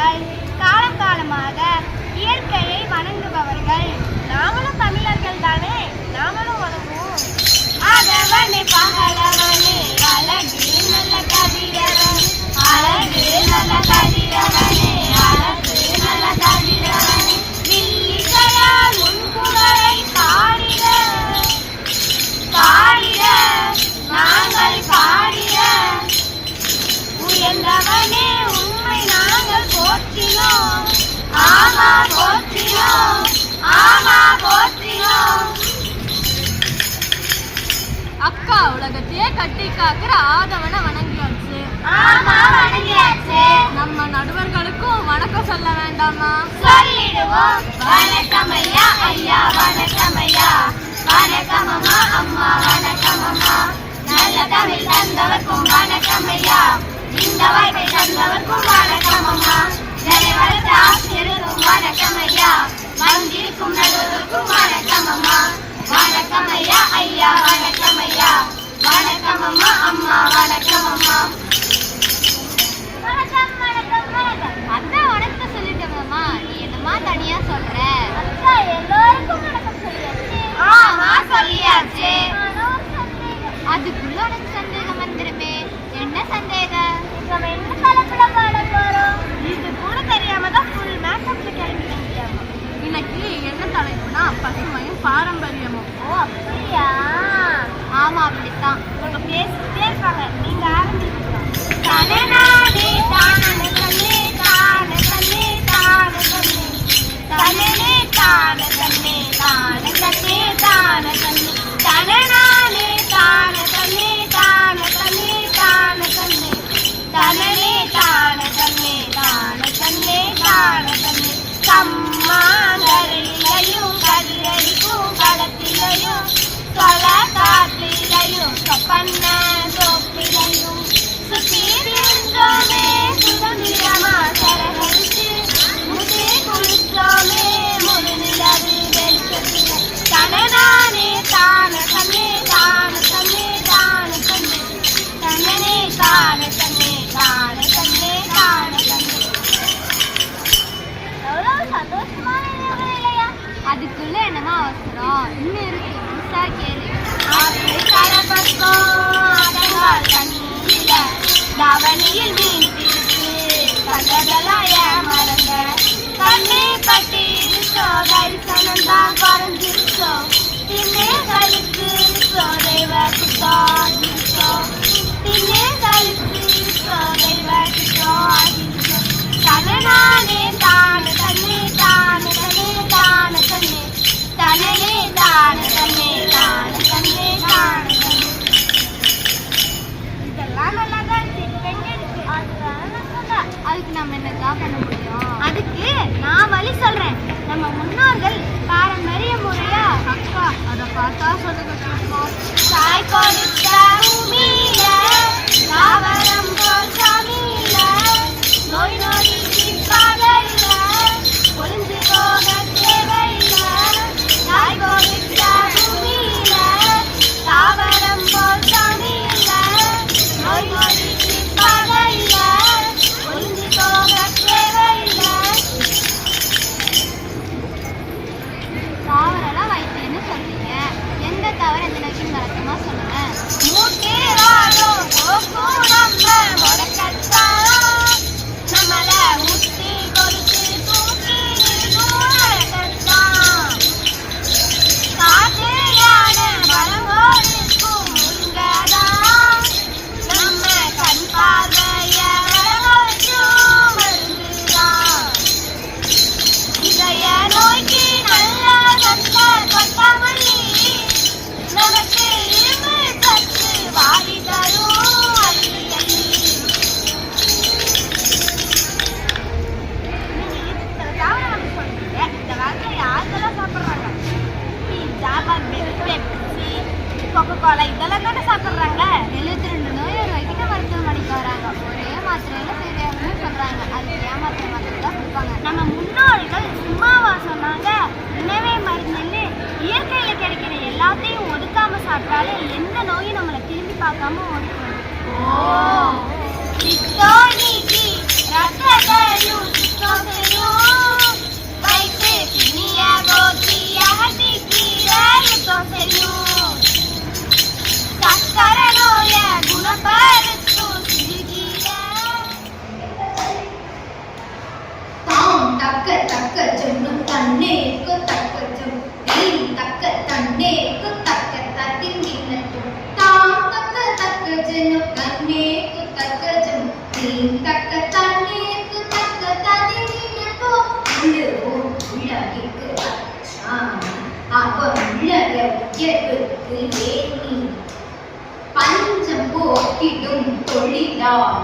தமிழர்கள் காலம் இயற்கையை வணங்குபவர்கள். நாமளும் தமிழர்கள் தானே? நாமளும் வணங்குவோம். ஆதவனே பகலவனே அழகு நல்ல கதிரவன் அழகு நல்ல கதிரவன். அக்கா உலகத்தையே கட்டி காக்குற ஆதவனை வணங்கியாச்சு. நம்ம நடுவர்களுக்கும் வணக்கம் சொல்ல வேண்டாமா? சொல்லிடுவோம். வணக்கம் ஐயா ஐயா வணக்கம் அம்மா அம்மா வணக்கம் அம்மா நல்ல தமிழ் தந்தவர்க்கும் வணக்கம் ஐயா இந்த வாய்ப்பை தந்தவர்க்கும் வணக்கம் அம்மா என்னை வளர்த்த ஆசிரியருக்கும் வணக்கம் ஐயா வந்திருக்கும் நல்லோருக்கும் வணக்கம் அம்மா வணக்கம் ஐயா ஐயா வணக்கம் ஐயா வணக்கம். அம்மா அம்மா வணக்கம் அம்மா நீ என்னமா தனியா சொல்ற? 上班呢。எந்த நோயும் நம்மளை திரும்பி பார்க்காம தக்க தக்க சென்னும் தன்னேக்கு தக்க சென்னும் தக்க தன்னேக்கு now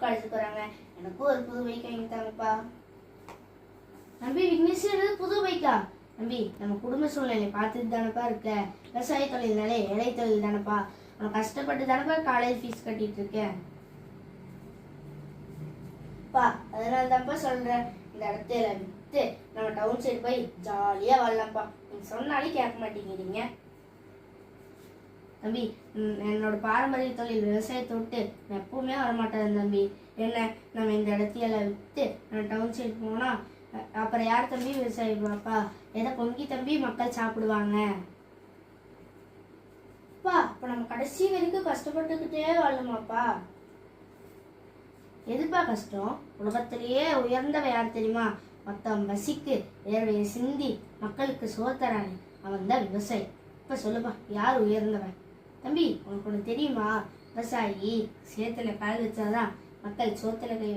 எல்லாரும் காலேஜுக்கு வராங்க எனக்கும் ஒரு புது பைக் வாங்கிட்டாங்கப்பா நம்பி விக்னேஷ் புது பைக்கா நம்பி நம்ம குடும்ப சூழ்நிலை பார்த்துட்டு தானப்பா இருக்க? விவசாய தொழில்னாலே ஏழை தொழில் தானப்பா. நான் கஷ்டப்பட்டு தானப்பா காலேஜ் ஃபீஸ் கட்டிட்டு இருக்கேன் பா அதனால தான்ப்பா சொல்கிறேன் இந்த இடத்துல விற்று நம்ம டவுன் சைடு போய் ஜாலியாக வாழலாம்ப்பா. நீங்கள் சொன்னாலே கேட்க மாட்டேங்கிறீங்க. தம்பி என்னோட பாரம்பரிய தொழில் விவசாயத்தை விட்டு நான் எப்பவுமே வரமாட்டேன் தம்பி. என்ன நம்ம இந்த இடத்தையெல்லாம் விற்று நான் டவுன் சைடு போனால் அப்புறம் யார் தம்பி விவசாயம் பாப்பா? எதை பொங்கி தம்பி மக்கள் சாப்பிடுவாங்க. அப்பா இப்போ நம்ம கடைசி வரைக்கும் கஷ்டப்பட்டுக்கிட்டே வாழணுமாப்பா? எதுப்பா கஷ்டம்? உலகத்திலேயே உயர்ந்தவ யார் தெரியுமா? மொத்தம் பசிக்கு வேர்வையை சிந்தி மக்களுக்கு சோத்தரானே அவன் தான் விவசாயி. இப்ப சொல்லுப்பா யார் உயர்ந்தவன்? தம்பி உனக்கு ஒன்று தெரியுமா? விவசாயி சேத்துல கால் வச்சாதான் மக்கள் சோத்துல கை